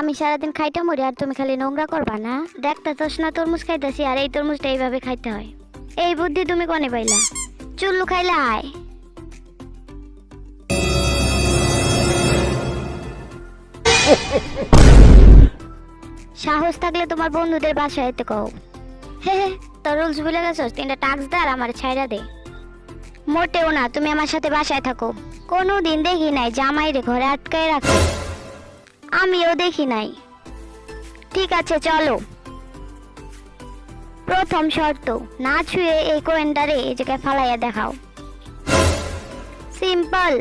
আমি সারাদিন খাইতে মরি আর তুমি খালি নোংরা করবা না। দেখতে তোস না তরমুজ খাইতেছি আর এই তরমুজটা এইভাবে খাইতে হয়। এই বুদ্ধি তুমি কনে পাইলা? চুল্লু খাইলা আয়। সাহস থাকলে তোমার বন্ধুদের বাসায় এতে কও। হে হে, তোর রুলস ভুলে গেছস? তিনটা টাক্স দে আর আমার ছাইরা দে। মোটেও না, তুমি আমার সাথে বাসায় থাকো। কোনো দিন দেখি নাই জামাই রে ঘরে আটকায় রাখো। আমিও দেখি নাই। ঠিক আছে চলো। প্রথম শর্ত না ছুঁয়ে এই কোয়েন্টারে এই জায়গায় ফালাইয়া দেখাও। সিম্পল।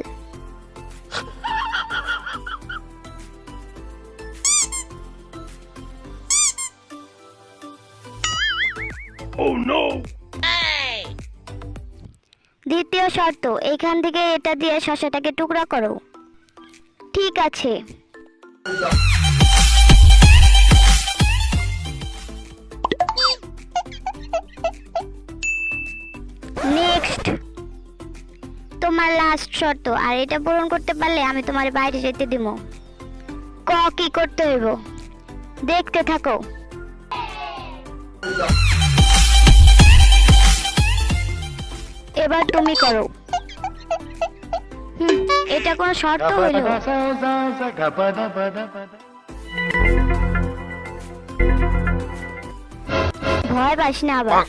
Oh no! দ্বিতীয় শর্ত এইখান থেকে এটা দিয়ে শশাটাকে টুকরা করো। ঠিক আছে। নেক্সট তোমার লাস্ট শর্ত, আর এটা পূরণ করতে পারলে আমি তোমার বাইরে যেতে দিব। ক, কি করতে হইব? দেখতে থাকো। এবার তুমি করো। এটা কোনো শর্ত হইল। ভয় পাস না আবার।